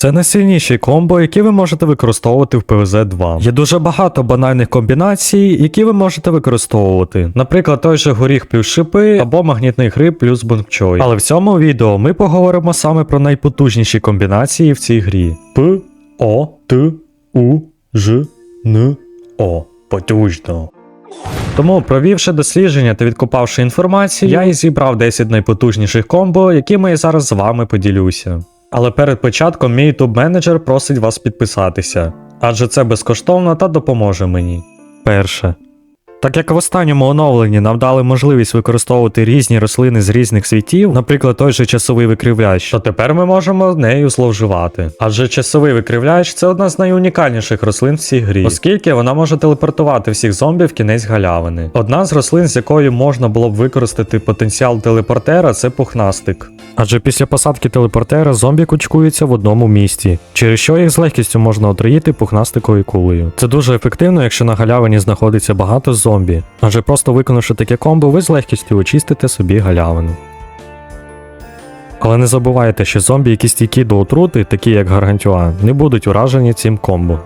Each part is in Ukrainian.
Це найсильніші комбо, які ви можете використовувати в PvZ 2. Є дуже багато банальних комбінацій, які ви можете використовувати. Наприклад, той же горіх плюс шипи або магнітний гриб плюс бункчой. Але в цьому відео ми поговоримо саме про найпотужніші комбінації в цій грі. П, О, Т, У, Ж, Н, О. Потужно. Тому, провівши дослідження та відкопавши інформацію, я і зібрав 10 найпотужніших комбо, якими я зараз з вами поділюся. Але перед початком мій YouTube менеджер просить вас підписатися, адже це безкоштовно та допоможе мені. Перше. Так як в останньому оновленні нам дали можливість використовувати різні рослини з різних світів, наприклад, той же часовий викривляч, то тепер ми можемо нею зловживати. Адже часовий викривляч це одна з найунікальніших рослин в цій грі, оскільки вона може телепортувати всіх зомбів в кінець галявини. Одна з рослин, з якою можна було б використати потенціал телепортера, це пухнастик. Адже після посадки телепортера зомбі кучкуються в одному місці, через що їх з легкістю можна отруїти пухнастиковою кулею. Це дуже ефективно, якщо на галявині знаходиться багато зомбі, адже просто виконавши таке комбо, ви з легкістю очистите собі галявину. Але не забувайте, що зомбі, які стійкі до отрути, такі як гаргантюа, не будуть уражені цим комбо.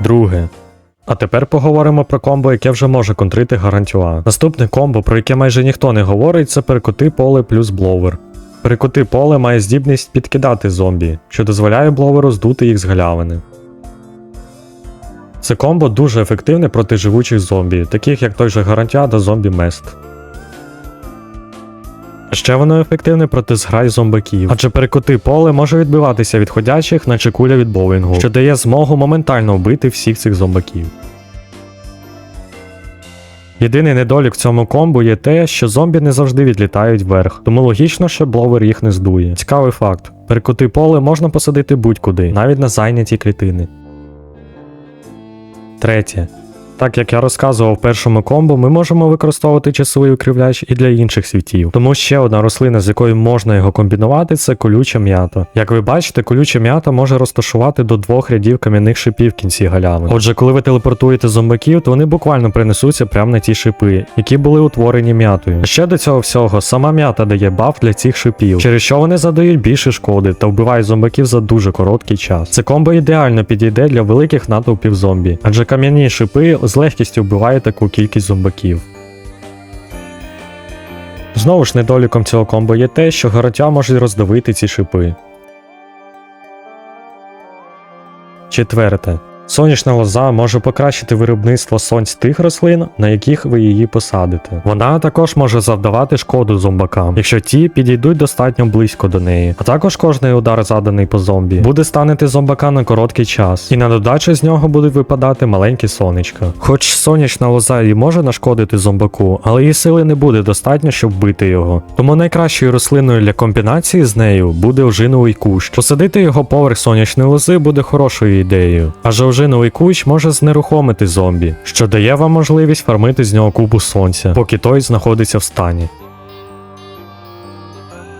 Друге. А тепер поговоримо про комбо, яке вже може контрити гарантюа. Наступне комбо, про яке майже ніхто не говорить, це перекоти поле плюс бловер. Перекоти поле має здібність підкидати зомбі, що дозволяє бловеру здути їх з галявини. Це комбо дуже ефективне проти живучих зомбі, таких як той же гарантя та зомбі Мест. Ще воно ефективне проти зграй зомбаків, адже перекоти поле може відбиватися від ходячих, наче куля від боулінгу, що дає змогу моментально вбити всіх цих зомбаків. Єдиний недолік в цьому комбу є те, що зомбі не завжди відлітають вверх, тому логічно, що бловер їх не здує. Цікавий факт: перекоти поле можна посадити будь-куди, навіть на зайняті клітини. Третє. Так як я розказував в першому комбо, ми можемо використовувати часовий укрівляч і для інших світів. Тому ще одна рослина, з якою можна його комбінувати, це колюча м'ята. Як ви бачите, колюча м'ята може розташувати до двох рядів кам'яних шипів в кінці галявини. Отже, коли ви телепортуєте зомбаків, то вони буквально принесуться прямо на ті шипи, які були утворені м'ятою. А ще до цього всього, сама м'ята дає баф для цих шипів, через що вони задають більше шкоди та вбивають зомбаків за дуже короткий час. Це комбо ідеально підійде для великих натовпів зомбі, адже кам'яні шипи з легкістю вбиває таку кількість зомбаків. Знову ж недоліком цього комбо є те, що гарантя може роздавити ці шипи. Четверте. Сонячна лоза може покращити виробництво сонць тих рослин, на яких ви її посадите. Вона також може завдавати шкоду зомбакам, якщо ті підійдуть достатньо близько до неї. А також кожний удар, заданий по зомбі, буде станити зомбака на короткий час, і на додачу з нього будуть випадати маленькі сонечка. Хоч сонячна лоза і може нашкодити зомбаку, але її сили не буде достатньо, щоб вбити його. Тому найкращою рослиною для комбінації з нею буде ожиновий кущ. Посадити його поверх сонячної лози буде хорошою ідеєю. Адже ожиновий кущ може знерухомити зомбі, що дає вам можливість фармити з нього кубу сонця, поки той знаходиться в стані.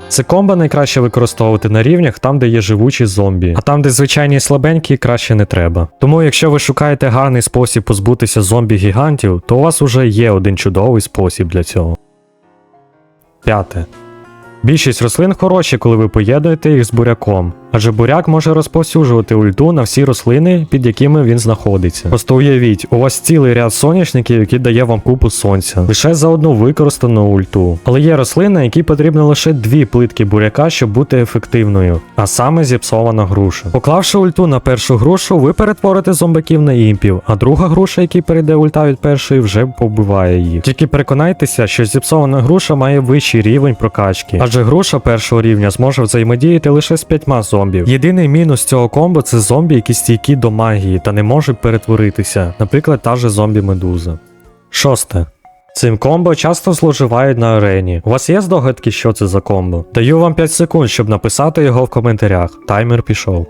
Це комбо найкраще використовувати на рівнях там, де є живучі зомбі, а там, де звичайні слабенькі, краще не треба. Тому, якщо ви шукаєте гарний спосіб позбутися зомбі-гігантів, то у вас уже є один чудовий спосіб для цього. П'яте. Більшість рослин хороші, коли ви поєднуєте їх з буряком, адже буряк може розповсюджувати ульту на всі рослини, під якими він знаходиться. Просто уявіть, у вас цілий ряд соняшників, який дає вам купу сонця, лише за одну використану ульту. Але є рослини, які потрібно лише дві плитки буряка, щоб бути ефективною, а саме зіпсована груша. Поклавши ульту на першу грушу, ви перетворите зомбаків на імпів, а друга груша, який перейде ульта від першої, вже побиває їх. Тільки переконайтеся, що зіпсована груша має вищий рівень прокачки, адже груша першого рівня зможе взаємодіяти лише з п'ятьма зомбів. Єдиний мінус цього комбо це зомбі, які стійкі до магії та не можуть перетворитися, наприклад, та же зомбі-медуза. Шосте. Цим комбо часто зловживають на арені. У вас є здогадки, що це за комбо? Даю вам 5 секунд, щоб написати його в коментарях. Таймер пішов.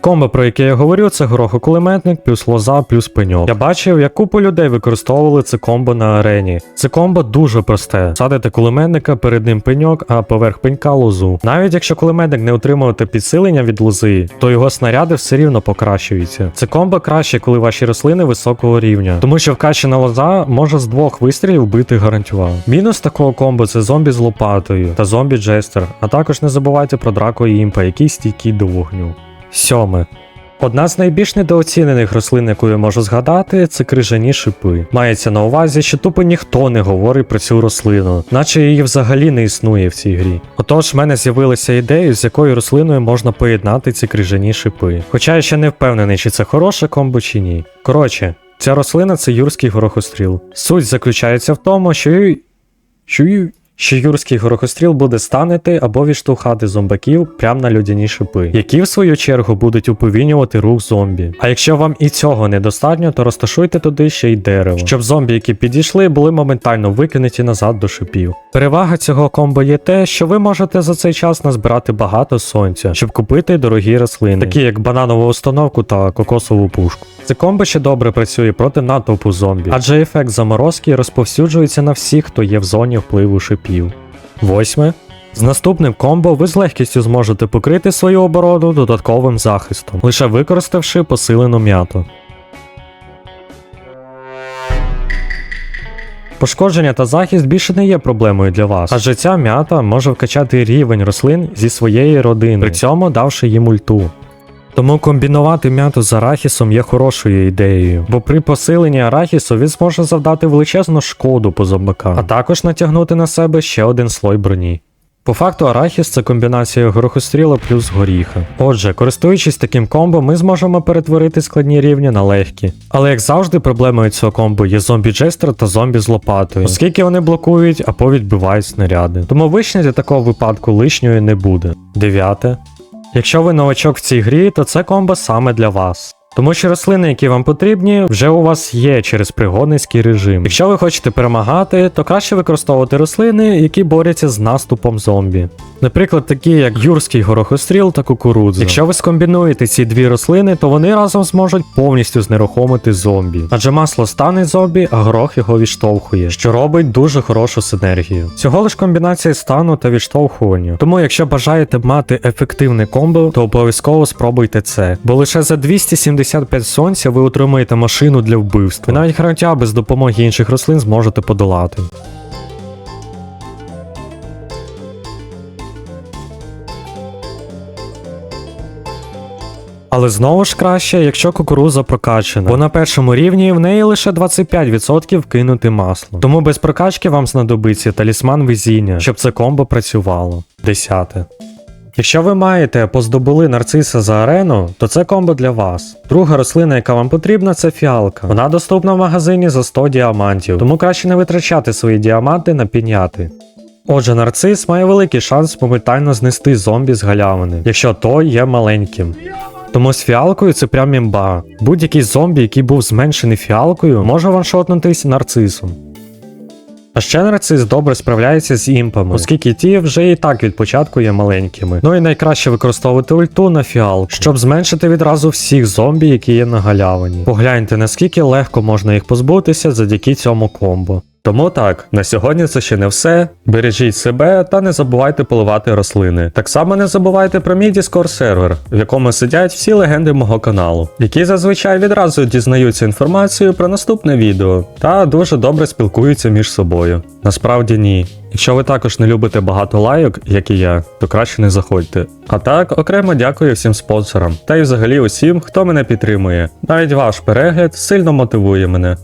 Комбо, про яке я говорю, це горохокулеметник плюс лоза плюс пеньок. Я бачив, як купу людей використовували це комбо на арені. Це комбо дуже просте. Садите кулеметника, перед ним пеньок, а поверх пенька лозу. Навіть якщо кулеметник не отримувати підсилення від лози, то його снаряди все рівно покращуються. Це комбо краще, коли ваші рослини високого рівня, тому що вкачена лоза може з двох вистрілів вбити гарантював. Мінус такого комбо це зомбі з лопатою та зомбі джестер, а також не забувайте про драко і імпа, який стійкий до вогню. Сьоме. Одна з найбільш недооцінених рослин, яку я можу згадати, це крижані шипи. Мається на увазі, що тупо ніхто не говорить про цю рослину, наче її взагалі не існує в цій грі. Отож, в мене з'явилася ідея, з якою рослиною можна поєднати ці крижані шипи. Хоча я ще не впевнений, чи це хороше комбо чи ні. Коротше, ця рослина це юрський горохостріл. Суть заключається в тому, що що що юрський горохостріл буде станити або відштовхати зомбаків прямо на людяні шипи, які в свою чергу будуть уповільнювати рух зомбі. А якщо вам і цього недостатньо, то розташуйте туди ще й дерево, щоб зомбі, які підійшли, були моментально викинуті назад до шипів. Перевага цього комбо є те, що ви можете за цей час назбирати багато сонця, щоб купити дорогі рослини, такі як бананову установку та кокосову пушку. Це комбо ще добре працює проти натовпу зомбі, адже ефект заморозки розповсюджується на всіх, хто є в зоні впливу шипів. Восьме. З наступним комбо ви з легкістю зможете покрити свою оборону додатковим захистом, лише використавши посилену м'яту. Пошкодження та захист більше не є проблемою для вас, адже ця м'ята може вкачати рівень рослин зі своєї родини, при цьому давши їм ульту. Тому комбінувати м'яту з арахісом є хорошою ідеєю, бо при посиленні арахісу він зможе завдати величезну шкоду по зомбакам, а також натягнути на себе ще один слой броні. По факту арахіс це комбінація горохостріла плюс горіха. Отже, користуючись таким комбо, ми зможемо перетворити складні рівні на легкі. Але як завжди, проблемою цього комбо є зомбі джестер та зомбі з лопатою, оскільки вони блокують або відбивають снаряди. Тому вишня для такого випадку лишньої не буде. Дев'яте. Якщо ви новачок в цій грі, то це комбо саме для вас. Тому що рослини, які вам потрібні, вже у вас є через пригодницький режим. Якщо ви хочете перемагати, то краще використовувати рослини, які борються з наступом зомбі. Наприклад, такі як юрський горохостріл та кукурудза. Якщо ви скомбінуєте ці дві рослини, то вони разом зможуть повністю знерухомити зомбі. Адже масло стане зомбі, а горох його відштовхує, що робить дуже хорошу синергію. Всього лиш комбінація стану та відштовхування. Тому, якщо бажаєте мати ефективне комбо, то обов'язково спробуйте це. Бо лише за 275 сонця ви отримаєте машину для вбивства. Ви навіть гарантя без допомоги інших рослин зможете подолати. Але знову ж краще, якщо кукуруза прокачана, бо на першому рівні в неї лише 25% кинути масло. Тому без прокачки вам знадобиться талісман везіння, щоб це комбо працювало. Десяте. Якщо ви маєте поздобули нарциса за арену, то це комбо для вас. Друга рослина, яка вам потрібна, це фіалка. Вона доступна в магазині за 100 діамантів, тому краще не витрачати свої діаманти на піняти. Отже, нарцис має великий шанс моментально знести зомбі з галявини, якщо той є маленьким. Тому з фіалкою це прям імба. Будь-який зомбі, який був зменшений фіалкою, може ваншотнутись нарцисом. А ще нарцис добре справляється з імпами, оскільки ті вже і так від початку є маленькими. Ну і найкраще використовувати ульту на фіалку, щоб зменшити відразу всіх зомбі, які є на галявині. Погляньте, наскільки легко можна їх позбутися завдяки цьому комбо. Тому так, на сьогодні це ще не все. Бережіть себе та не забувайте поливати рослини. Так само не забувайте про мій Discord сервер, в якому сидять всі легенди мого каналу, які зазвичай відразу дізнаються інформацію про наступне відео та дуже добре спілкуються між собою. Насправді ні. Якщо ви також не любите багато лайок, як і я, то краще не заходьте. А так, окремо дякую всім спонсорам та й взагалі усім, хто мене підтримує. Навіть ваш перегляд сильно мотивує мене.